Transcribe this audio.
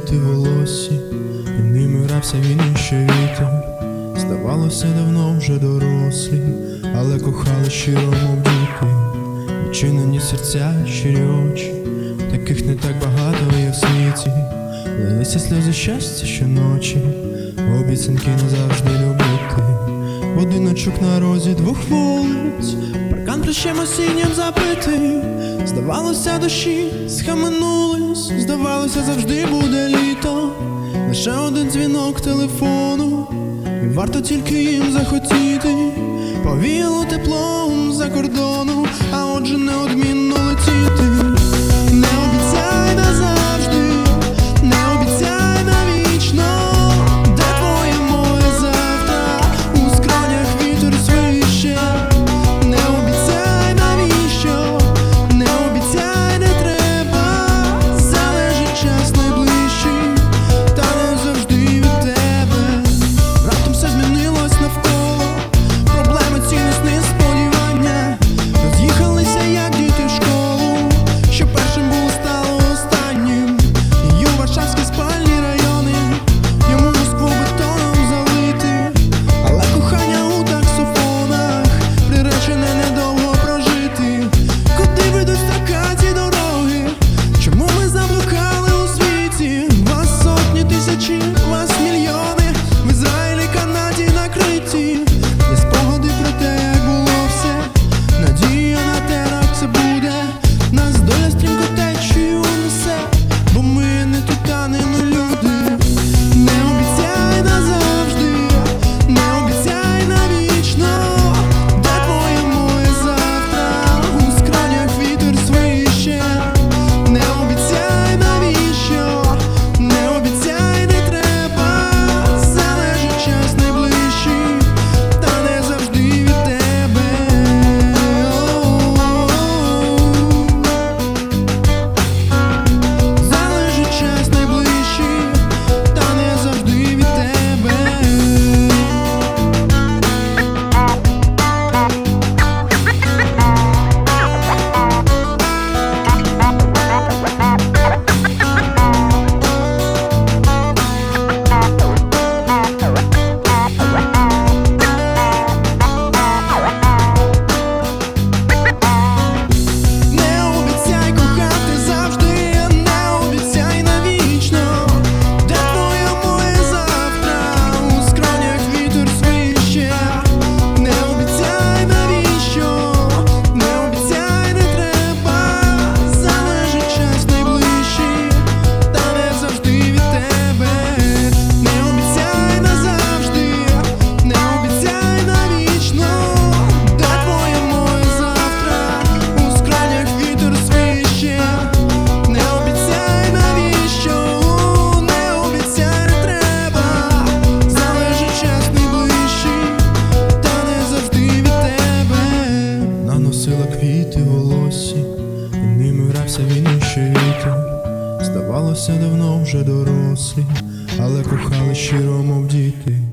квіти волосі, і ними грався він іще вітер. Здавалося, давно вже дорослі, але кохали щиро, мов діти, відчинені серця, щирі очі, таких не так багато є в світі. Лилися сльози щастя щоночі, обіцянки назавжди любити. Будиночок на розі двох вулиць. Кан прищем осінням запити, здавалося, дощі схаменулись, здавалося, завжди буде літо. Лише один дзвінок телефону, і варто тільки їм захотіти, повіяло теплом за кордону, а отже, неодмінно. жити, здавалося, давно вже дорослі, але кохали щиро, мов діти.